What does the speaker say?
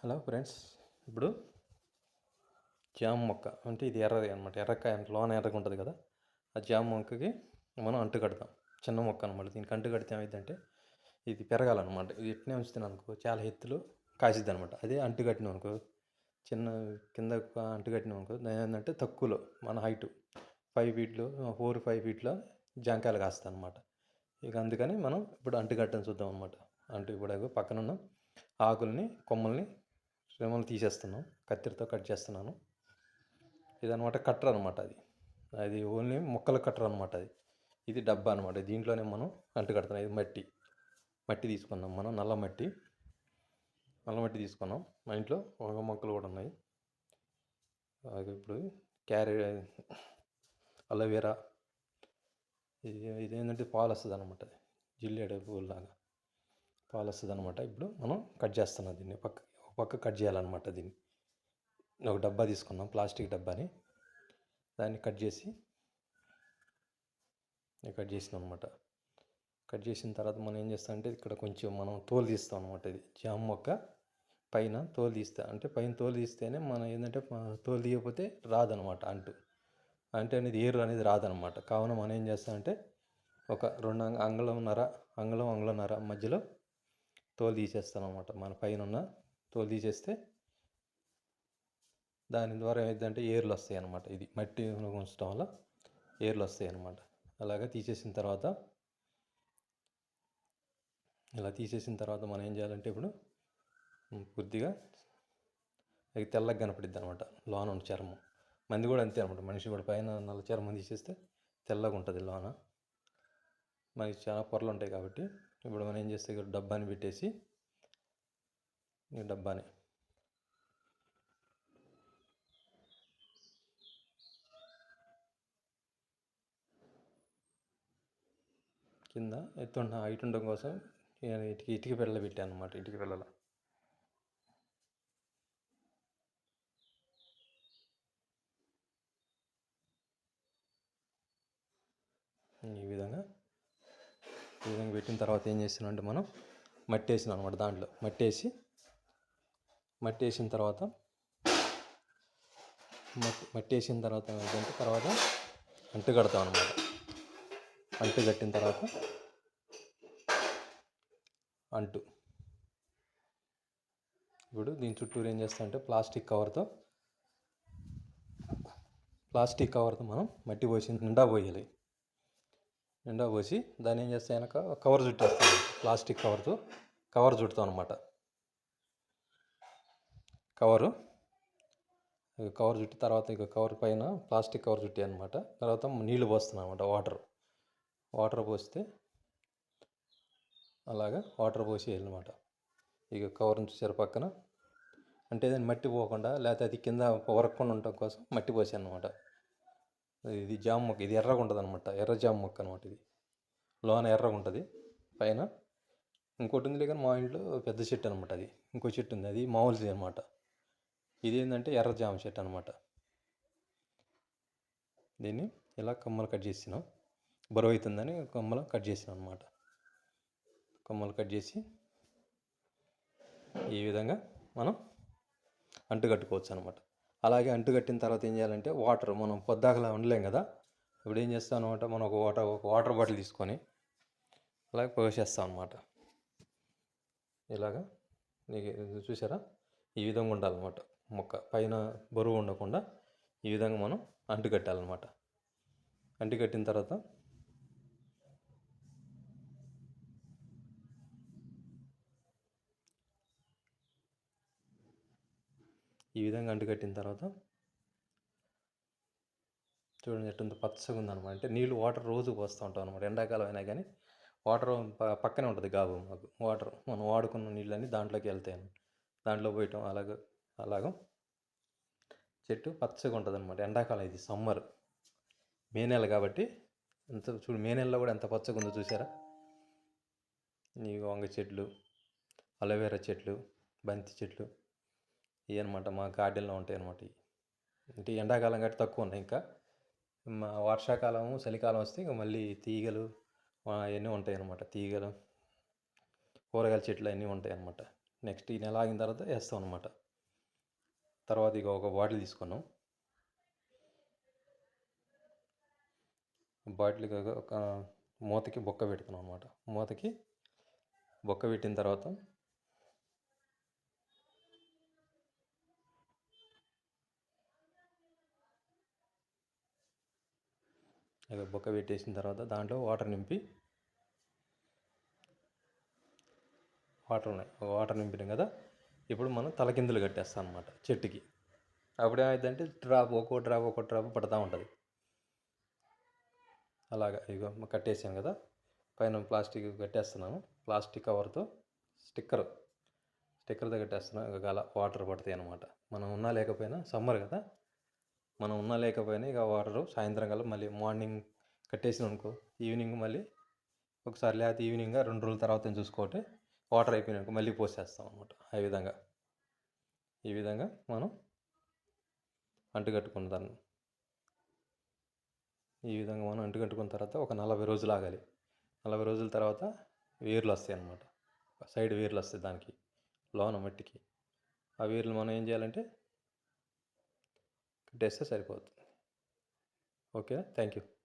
Hello friends ఇప్పుడు జామ మొక్క అంటే ఇది ఎర్రది అనమాట ఎర్రకాయ అంటే లోన ఎర్రగా ఉంటుంది కదా ఆ జామ మొక్కకి మనం అంటు కడతాం. చిన్న మొక్క అనమాట దీనికి అంటు కడితే ఏమైందంటే ఇది పెరగాలన్నమాట. ఇది ఎట్నే ఉంచుతాను అనుకో చాలా ఎత్తులో కాసిద్ది అనమాట అదే అంటు కట్టినాం అనుకో చిన్న కింద అంటు కట్టినాం అనుకో దాని ఏంటంటే తక్కువలో మన హైట్ ఫైవ్ ఫీట్లో ఫోర్ ఫైవ్ ఫీట్లో జాంకాయలు కాస్తాయి అనమాట ఇక అందుకని మనం ఇప్పుడు అంటు కట్టని చూద్దాం అనమాట అంటు ఇప్పుడు పక్కన ఉన్న ఆకుల్ని కొమ్మల్ని శ్రమలు తీసేస్తున్నాం. కత్తిరితో కట్ చేస్తున్నాను. ఇదనమాట కట్టర్ అనమాట అది. అది ఓన్లీ మొక్కల కట్టర్ అనమాట అది. ఇది డబ్బా అనమాట దీంట్లోనే మనం అంటు కడుతున్నాం. ఇది మట్టి. మట్టి తీసుకున్నాం మనం. నల్ల మట్టి. నల్ల మట్టి తీసుకున్నాం. మా ఇంట్లో వంగ మొక్కలు కూడా ఉన్నాయి. ఇప్పుడు క్యారెట్ అలోవెరా ఇది ఇదేంటంటే పాలు వస్తుంది అనమాట జిల్లేడు పువ్వులాగా పాలు వస్తుంది అనమాట ఇప్పుడు మనం కట్ చేస్తున్నాం దీన్ని పక్క పక్క కట్ చేయాలన్నమాట దీన్ని. ఒక డబ్బా తీసుకున్నాం ప్లాస్టిక్ డబ్బాని. దాన్ని కట్ చేసి కట్ చేసినాం అనమాట కట్ చేసిన తర్వాత మనం ఏం చేస్తాం అంటే ఇక్కడ కొంచెం మనం తోలు తీస్తాం అనమాట ఇది. జామ మొక్క పైన తోలు తీస్తా అంటే పైన తోలు తీస్తేనే మనం ఏంటంటే తోలు తీయకపోతే రాదనమాట అంటు. అంటే అనేది ఏరు అనేది రాదనమాట కావున మనం ఏం చేస్తామంటే ఒక రెండు అంగుళంన్నర అంగుళం అంగుళంన్నర మధ్యలో తోలు తీసేస్తాం అనమాట మన పైన ఉన్న తోలు తీసేస్తే దాని ద్వారా ఏమైందంటే ఏర్లు వస్తాయి అనమాట ఇది మట్టి ఉంచడం వల్ల ఏర్లు వస్తాయి అనమాట అలాగా తీసేసిన తర్వాత ఇలా తీసేసిన తర్వాత మనం ఏం చేయాలంటే ఇప్పుడు కొద్దిగా అది తెల్లగా కనపడిద్ది అనమాట లోన ఉన్న చర్మం. మంది కూడా అంతే అనమాట మనిషి కూడా పైన నల్ల చర్మం తీసేస్తే తెల్లగా ఉంటుంది లోన. మనకి చాలా పొరలు ఉంటాయి కాబట్టి ఇప్పుడు మనం ఏం చేస్తే డబ్బాని పెట్టేసి ఈ డబ్బాని. కింద ఎత్తుండ హైట్ ఉండడం కోసం ఇటుక ఇటుక పిల్లలు పెట్టాను అనమాట ఇటుక పిల్లలు ఈ విధంగా ఈ విధంగా పెట్టిన తర్వాత ఏం చేస్తున్నాం అంటే మనం మట్టి వేసినాం అనమాట దాంట్లో. మట్టి వేసి మట్టి వేసిన తర్వాత మట్టి మట్టి వేసిన తర్వాత ఏంటంటే తర్వాత అంటు కడతాం అనమాట అంటు కట్టిన తర్వాత అంటు. ఇప్పుడు దీని చుట్టూరు ఏం చేస్తా అంటే ప్లాస్టిక్ కవర్తో ప్లాస్టిక్ కవర్తో మనం మట్టి పోసి నిండా పోయాలి. నిండా పోసి దాన్ని ఏం చేస్తే వెనక కవర్ చుట్టేస్తాం. ప్లాస్టిక్ కవర్తో కవర్ చుడతాం అనమాట కవరు. కవర్ చుట్టి తర్వాత ఇక కవర్ పైన ప్లాస్టిక్ కవర్ చుట్టి అనమాట తర్వాత నీళ్ళు పోస్తున్నాం అనమాట వాటర్. వాటర్ పోస్తే అలాగా వాటర్ పోసి అనమాట ఇక కవర్ చూసారు పక్కన. అంటే దాన్ని మట్టి పోకుండా లేకపోతే అది కింద వరకుండా ఉండటం కోసం మట్టి పోసాను అనమాట ఇది జామ మొక్క ఇది ఎర్రగా ఉంటుంది అనమాట ఎర్ర జామ మొక్క అనమాట ఇది. లోన ఎర్రగా ఉంటుంది. పైన ఇంకోటి ఉంది కానీ మా ఇంట్లో పెద్ద చెట్టు అనమాట అది. ఇంకో చెట్టు ఉంది అది మామూలుది అనమాట ఇది ఏంటంటే ఎర్ర జామ చెట్టు అనమాట దీన్ని ఇలా కొమ్మలు కట్ చేసినాం. బరువు అవుతుందని కొమ్మలు కట్ చేసినాం అనమాట కొమ్మలు కట్ చేసి ఈ విధంగా మనం అంటు కట్టుకోవచ్చు అనమాట అలాగే అంటు కట్టిన తర్వాత ఏం చేయాలంటే వాటర్ మనం పొద్దాకలా ఉండలేం కదా. ఇప్పుడు ఏం చేస్తాం అనమాట మనం ఒక వాటర్ ఒక వాటర్ బాటిల్ తీసుకొని అలాగే పోసేస్తాం అనమాట ఇలాగా నీకు చూసారా? ఈ విధంగా ఉండాలన్నమాట. మొక్క పైన బరువు ఉండకుండా ఈ విధంగా మనం అంటు కట్టాలన్నమాట తర్వాత ఈ విధంగా అంటుకట్టిన తర్వాత చూడండి ఎట్టుందో పచ్చగా ఉందన్నమాట. అంటే నీళ్ళు వాటర్ రోజు పోస్తూ ఉంటాం అనమాట ఎండాకాలం అయినా కానీ వాటర్ పక్కనే ఉంటుంది గాబు మాకు. వాటర్ మనం వాడుకున్న నీళ్ళన్నీ దాంట్లోకి వెళ్తాయి దాంట్లో పోయటం అలాగే అలాగ చెట్టు పచ్చగా ఉంటుంది అనమాట ఎండాకాలం ఇది సమ్మర్. మే నెల కాబట్టి ఎంత చూడు మే నెలలో కూడా ఎంత పచ్చగా ఉందో చూసారా? ఈ వంగ చెట్లు అలోవెరా చెట్లు బంతి చెట్లు ఇవి అనమాట మా గార్డెన్లో ఉంటాయి అనమాట అంటే ఎండాకాలం కాబట్టి తక్కువ ఉన్నాయి ఇంకా. మా వర్షాకాలము చలికాలం వస్తే ఇంకా మళ్ళీ తీగలు అవన్నీ ఉంటాయి అనమాట తీగలు కూరగాయల చెట్లు అన్నీ ఉంటాయి అనమాట నెక్స్ట్ ఈ నెల ఆగిన తర్వాత వేస్తాం అనమాట తర్వాత ఇక ఒక బాటిల్ తీసుకున్నాం. బాటిల్ ఒక- ఒక మూతకి బొక్క పెడుతున్నాం అనమాట మూతకి బొక్క పెట్టిన తర్వాత ఇక బొక్క పెట్టేసిన తర్వాత దాంట్లో వాటర్ నింపి వాటర్ ఉన్నాయి. వాటర్ నింపినాం కదా? ఇప్పుడు మనం తలకిందులు కట్టేస్తాం అనమాట చెట్టుకి. అప్పుడు ఏమైందంటే డ్రాప్ ఒక్కో డ్రాప్ ఒక్కో డ్రాప్ పడతా ఉంటుంది. అలాగా ఇగో కట్టేసాను కదా పైన ప్లాస్టిక్ కట్టేస్తున్నాను. ప్లాస్టిక్ కవర్తో స్టిక్కర్ స్టిక్కర్తో కట్టేస్తున్నాను. ఇక అలా వాటర్ పడతాయి అనమాట మనం ఉన్నా లేకపోయినా సమ్మర్ కదా మనం ఉన్నా లేకపోయినా ఇక వాటర్ సాయంత్రం కల్లా మళ్ళీ మార్నింగ్ కట్టేసిన అనుకో ఈవినింగ్ మళ్ళీ ఒకసారి లేకపోతే ఈవినింగ్ రెండు రోజుల తర్వాత చూసుకోవటే వాటర్ అయిపోయినాక మళ్ళీ పోసేస్తాం అనమాట ఆ విధంగా. ఈ విధంగా మనం అంటుకట్టుకున్న దాన్ని. ఈ విధంగా మనం అంటుకట్టుకున్న తర్వాత ఒక నలభై రోజులు ఆగాలి. నలభై రోజుల తర్వాత వేర్లు వస్తాయి అన్నమాట. సైడ్ వేర్లు వస్తాయి దానికి లోన మట్టికి. ఆ వేర్లు మనం ఏం చేయాలంటే కట్టేస్తే సరిపోతుంది. Okay thank you.